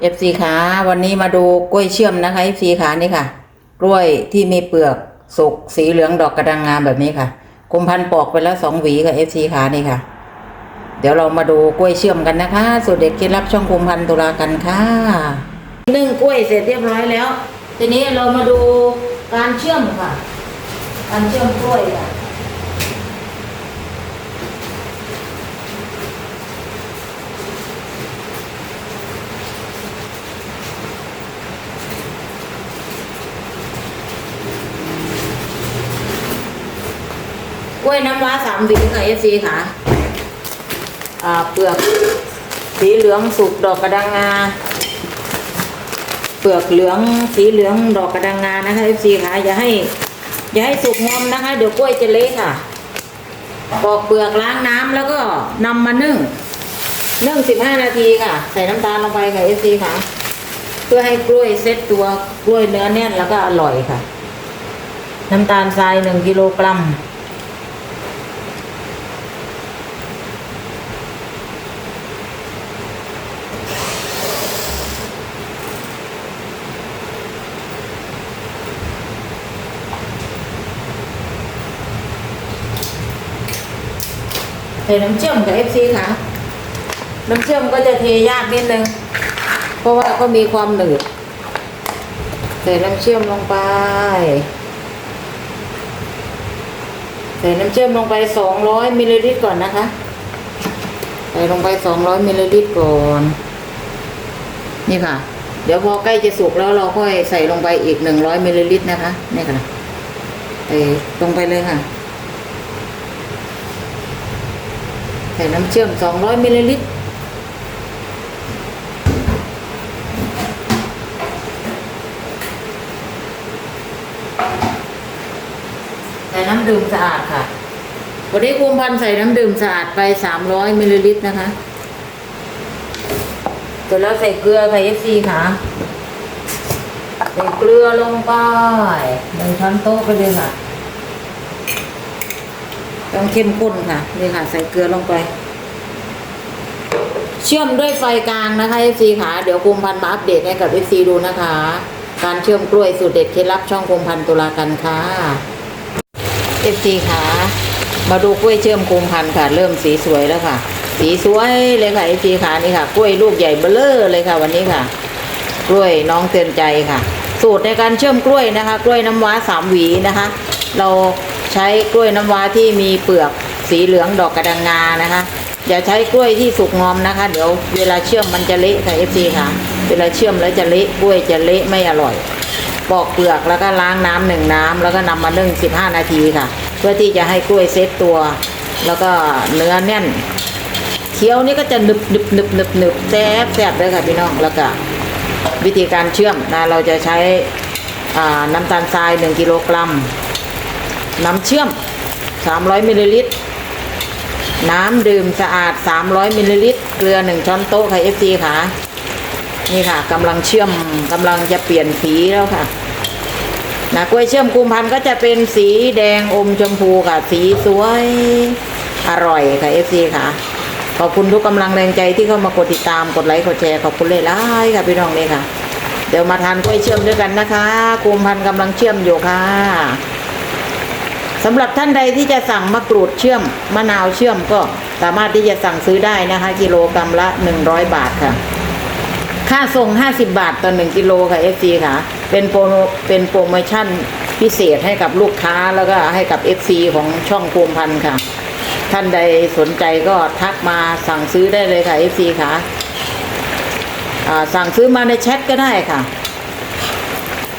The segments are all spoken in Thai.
เอฟซีขาวันนี้มาดูกล้วยเชื่อมนะคะเอฟซีขานี่ค่ะ กล้วยที่มีเปลือกสุกสีเหลืองดอกกระดังงามแบบนี้ค่ะกุมพันปอกไปแล้วสองหวีค่ะเอฟซีขานี่ค่ะ เดี๋ยวเรามาดูกล้วยเชื่อมกันนะคะ สูตรเด็ดเคล็ดลับช่องกุมพันตุลากันค่ะนึ่งกล้วยเสร็จเรียบร้อยแล้ว ทีนี้เรามาดูการเชื่อมค่ะ การเชื่อมกล้วยค่ะ กล้วยน้ำว้าสามหวีค่ะเอฟซีค่ะเปลือกสีเหลืองสุกดอกกระดังงา เปลือกเหลืองสีเหลืองดอกกระดังงานะคะเอฟซีค่ะอย่าให้อย่าให้สุกงอมนะคะ เดี๋ยวกล้วยจะเละค่ะปอกเปลือกล้างน้ำแล้วก็นำมานึ่งนึ่งสิบห้านาทีค่ะ ใส่น้ำตาลลงไปค่ะเอฟซีค่ะ เพื่อให้กล้วยเซ็ตตัวกล้วยเนื้อแน่นแล้วก็อร่อยค่ะ น้ำตาลทรายหนึ่งกิโลกรัม ใส่น้ำเชื่อมกับ FC ค่ะ น้ำเชื่อมก็จะเทยากนิดนึง เพราะว่าก็มีความหนืด ใส่น้ำเชื่อมลงไป ใส่น้ำเชื่อมลงไป200มิลลิลิตรก่อนนะคะ ใส่ลงไป200มิลลิลิตรก่อน นี่ค่ะ เดี๋ยวพอใกล้จะสุกแล้วเราค่อยใส่ลงไปอีก100มิลลิลิตรนะคะ นี่ค่ะใส่ลงไปเลยค่ะ ใส่น้ำเชื่อม 200มิลลิลิตรใส่น้ำดื่มสะอาดค่ะ วันนี้คุมพันใส่น้ำดื่มสะอาดไป 300มิลลิลิตรนะคะเสร็จแล้วใส่เกลือใส่เอฟซีค่ะใส่เกลือลงไปหนึ่งช้อนโต๊ะไปเลยค่ะ ต้องเข้มข้นค่ะนี่ค่ะ ใส่เกลือลงไป เชื่อมด้วยไฟกลางนะคะ FC ค่ะ เดี๋ยวคุมพันมาอัปเดตให้กับ FC ดูนะคะ การเชื่อมกล้วยสูตรเด็ดเคล็ดลับช่องคุมพันตุลากันค่ะ FC ค่ะ มาดูกล้วยเชื่อมคุมพันค่ะ เริ่มสีสวยแล้วค่ะ สีสวยเลยค่ะ FC ค่ะนี่ค่ะ กล้วยลูกใหญ่เบ้อเลอเลยค่ะ วันนี้ค่ะ กล้วยน้องเตือนใจค่ะ สูตรในการเชื่อมกล้วยนะคะ กล้วยน้ำว้าสามหวีนะคะ เรา ใช้กล้วยน้ำว้าที่มีเปลือกสีเหลืองดอกกระดังงานะคะ อย่าใช้กล้วยที่สุกงอมนะคะ เดี๋ยวเวลาเชื่อมมันจะเละค่ะเอฟซีค่ะ เวลาเชื่อมแล้วจะเละกล้วยจะเละไม่อร่อย ปอกเปลือกแล้วก็ล้างน้ำหนึ่งน้ำแล้วก็นำมานึ่งสิบห้านาทีค่ะ เพื่อที่จะให้กล้วยเซตตัว แล้วก็เนื้อแน่นเคี้ยวนี่ก็จะหนึบหนึบหนึบหนึบหนึบแซ่บแซ่บเลยค่ะพี่น้องแล้วก็วิธีการเชื่อมนะเราจะใช้น้ำตาลทราย 1 กิโลกรัม น้ำเชื่อม 300มิลลิลิตร น้ำดื่มสะอาด 300มิลลิลิตร เกลือ 1 ช้อนโต๊ะค่ะ FC ค่ะ นี่ค่ะกำลังเชื่อมกำลังจะเปลี่ยนสีแล้วค่ะนะกล้วยเชื่อมกุมพันก็จะเป็นสีแดงอมชมพูค่ะ สีสวยอร่อยค่ะ FC ค่ะ ขอบคุณทุกกำลังแรงใจที่เข้ามากดติดตามกดไลค์กดแชร์ขอบคุณเลยล่ายค่ะพี่น้องเลยค่ะ เดี๋ยวมาทานกล้วยเชื่อมด้วยกันนะคะกุมพันกำลังเชื่อมอยู่ค่ะ สำหรับท่านใดที่จะสั่งมะกรูดเชื่อมมะนาวเชื่อมก็สามารถที่จะสั่งซื้อได้นะคะ กิโลกรัมละ 100 บาทค่ะ ค่าส่ง 50 บาทต่อ1กิโลค่ะ FC ค่ะ เป็นโปรเป็นโปรโมชั่นพิเศษให้กับลูกค้าแล้วก็ให้กับ FC ของช่องภูมิพันธ์ค่ะ ท่านใดสนใจก็ทักมาสั่งซื้อได้เลยค่ะ FC ค่ะอ่าสั่งซื้อมาในแชทก็ได้ค่ะ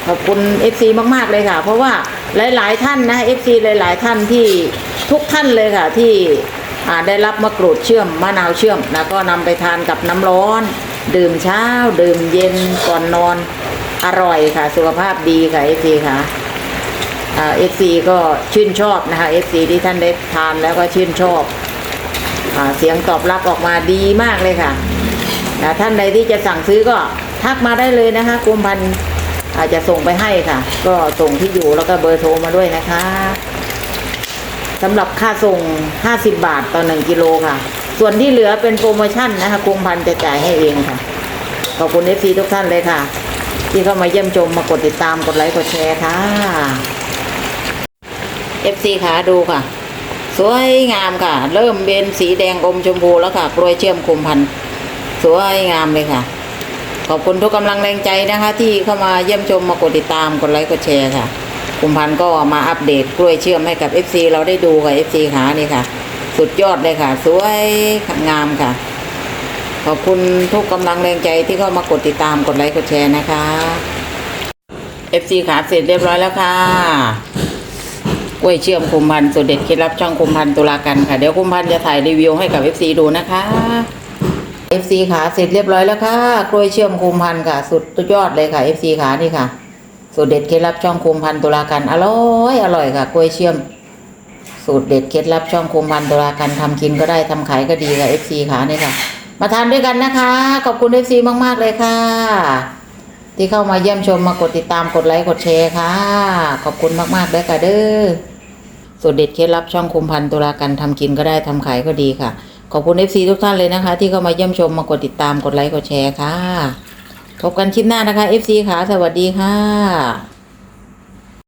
ขอบคุณ FC มาก ๆ เลยค่ะ เพราะว่า หลายๆท่านนะ FC หลาย ๆ ท่านที่ทุกท่านเลยค่ะที่ได้รับมะกรูดเชื่อมมะนาวเชื่อมนะก็นำไปทานกับน้ำร้อน ดื่มเช้า ดื่มเย็นก่อนนอนอร่อยค่ะ สุขภาพดีค่ะ FC ค่ะอ่า FC ก็ชื่นชอบนะคะ FC ที่ท่านได้ทานแล้วก็ชื่นชอบอเสียงตอบรับออกมาดีมากเลยค่ะนะท่านใดที่จะสั่งซื้อก็ทักมาได้เลยนะคะกุมพันธ์ อาจจะส่งไปให้ค่ะ ก็ส่งที่อยู่แล้วก็เบอร์โทรมาด้วยนะคะสำหรับค่าส่ง 50 บาทต่อ 1 กิโลค่ะ ส่วนที่เหลือเป็นโปรโมชั่นนะคะกุมพันจะจ่ายให้เองค่ะ ขอบคุณเอฟซีทุกท่านเลยค่ะ ที่เข้ามาเยี่ยมชมมากดติดตามกดไลค์กดแชร์ค่ะเอฟซีค่ะดูค่ะ สวยงามค่ะ เริ่มเป็นสีแดงอมชมพูแล้วค่ะ กล้วยเชื่อมคุมพันสวยงามเลยค่ะ ขอบคุณทุกกำลังแรงใจนะคะ ที่เข้ามาเยี่ยมชมมากดติดตามกดไลค์กดแชร์ค่ะคุมพันก็มาอัปเดตกล้วยเชื่อมให้กับ FC เราได้ดูค่ะ FC ขานี่ค่ะ สุดยอดเลยค่ะ สวยงามค่ะ ขอบคุณทุกกำลังแรงใจที่เข้ามากดติดตามกดไลค์กดแชร์นะคะ FC ขาเสร็จเรียบร้อยแล้วค่ะกล้วยเชื่อมคุมพันธุ์สูตรเด็ดเคล็ดลับช่องคุมพันตุลากันค่ะ เดี๋ยวคุมพันจะถ่ายรีวิวให้กับ FC ดูนะคะ FC ขาเสร็จเรียบร้อยแล้วค่ะกล้วยเชื่อมคุมพันค่ะ สุดยอดเลยค่ะ FC ขานี่ค่ะสูตรเด็ดเคล็ดลับช่องคุมพันตุลากันอร่อยอร่อยค่ะกล้วยเชื่อม สูตรเด็ดเคล็ดลับช่องคุมพันตุลากันทำกินก็ได้ทำขายก็ดีค่ะ FC ขานี่ค่ะ มาทานด้วยกันนะคะ ขอบคุณ FC มาก ๆ เลยค่ะ ที่เข้ามาเยี่ยมชมมากดติดตามกดไลค์กดแชร์ค่ะ ขอบคุณมากๆด้วยค่ะเด้อสูตรเด็ดเคล็ดลับช่องคุมพันตุลากันทำกินก็ได้ทำขายก็ดีค่ะ ขอบคุณ FC ทุกท่านเลยนะคะ ที่เข้ามาเยี่ยมชมมากดติดตามกดไลค์กดแชร์ค่ะพบกันคลิปหน้านะคะ FC ค่ะ สวัสดีค่ะ